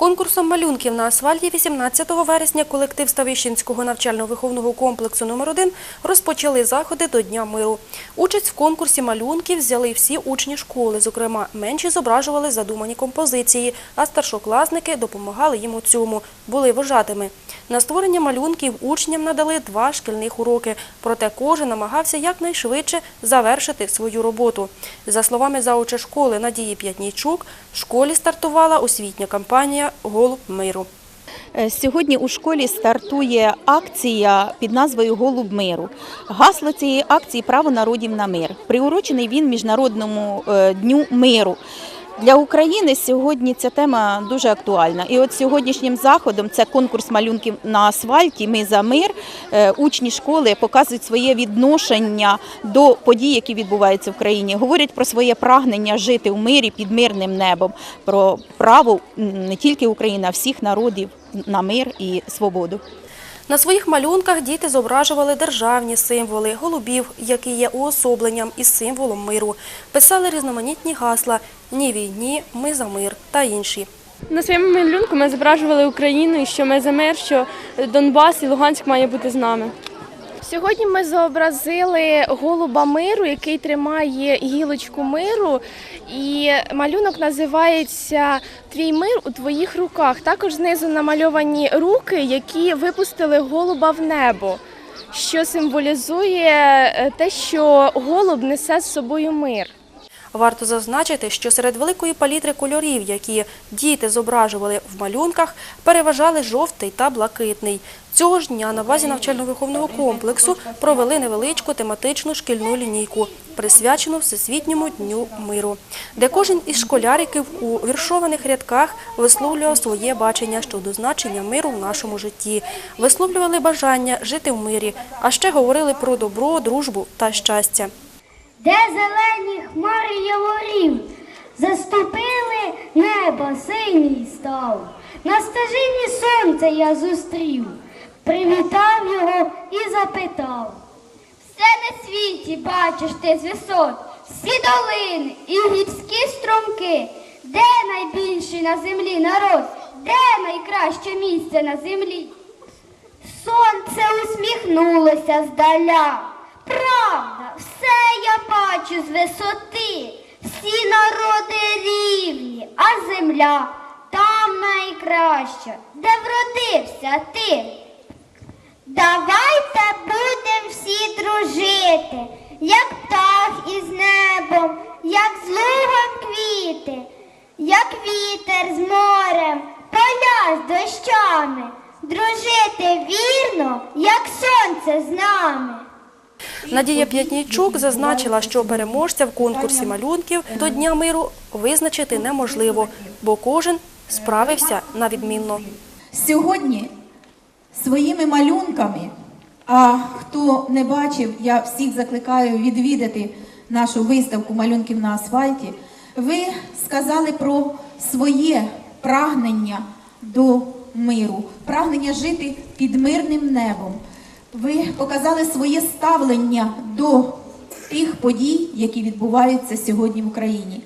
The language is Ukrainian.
Конкурсом малюнків на асфальті 18 вересня колектив Ставищенського навчально-виховного комплексу номер 1 розпочали заходи до Дня миру. Участь в конкурсі малюнків взяли всі учні школи. Зокрема, менші зображували задумані композиції, а старшокласники допомагали їм у цьому, були вожатими. На створення малюнків учням надали два шкільних уроки, проте кожен намагався якнайшвидше завершити свою роботу. За словами зауча школи Надії П'ятнійчук, в школі стартувала освітня кампанія Голуб миру. Е, Сьогодні у школі стартує акція під назвою Голуб миру. Гасло цієї акції Право народів на мир. Приурочений він Міжнародному е, дню миру. Для України сьогодні ця тема дуже актуальна. І от сьогоднішнім заходом це конкурс малюнків на асфальті. Ми за мир. Е, Учні школи показують своє відношення до подій, які відбуваються в країні. Говорять про своє прагнення жити в мирі під мирним небом, про право не тільки України, а всіх народів на мир і свободу. На своїх малюнках діти зображували державні символи, голубів, які є уособленням і символом миру. Писали різноманітні гасла «Ні війні, ми за мир» та інші. На своєму малюнку ми зображували Україну, що ми за мир, що Донбас і Луганськ має бути з нами. Сьогодні ми зобразили голуба миру, який тримає гілочку миру, і малюнок називається Твій мир у твоїх руках. Також знизу намальовані руки, які випустили голуба в небо, що символізує е, те, що голуб несе з собою мир. Варто зазначити, що серед великої палітри кольорів, які діти зображували в малюнках, переважали жовтий та блакитний. Цього ж дня на базі навчально-виховного комплексу провели невеличку тематичну шкільну лінійку, присвячену Всесвітньому дню миру, де кожен із школяриків у віршованих рядках висловлював своє бачення щодо значення миру в нашому житті, висловлювали бажання жити в мирі, а ще говорили про добро, дружбу та щастя. Де зелені хмари яворів, заступили небо синій став. На стежині сонця я зустрів, привітав його і запитав. Все на світі бачиш ти з висот, всі долини і гірські струмки. Де найбільший на землі народ, де найкраще місце на землі? Сонце усміхнулося здаля. Правда, все я бачу з висоти. Всі народи рівні, а земля там найкраща, де вродився ти. Давайте будем всі дружити, як птах із небом, як з лугом квіти, як вітер з морем, поля з дощами, дружити вірно, як сонце з нами. Надія П'ятнійчук зазначила, що переможця в конкурсі малюнків до Дня миру визначити неможливо, бо кожен справився на відмінно. Сьогодні своїми малюнками, а хто не бачив, я всіх закликаю відвідати нашу виставку малюнків на асфальті. Ви сказали про своє прагнення до миру, прагнення жити під мирним небом. Ви показали своє ставлення до тих подій, які відбуваються сьогодні в Україні.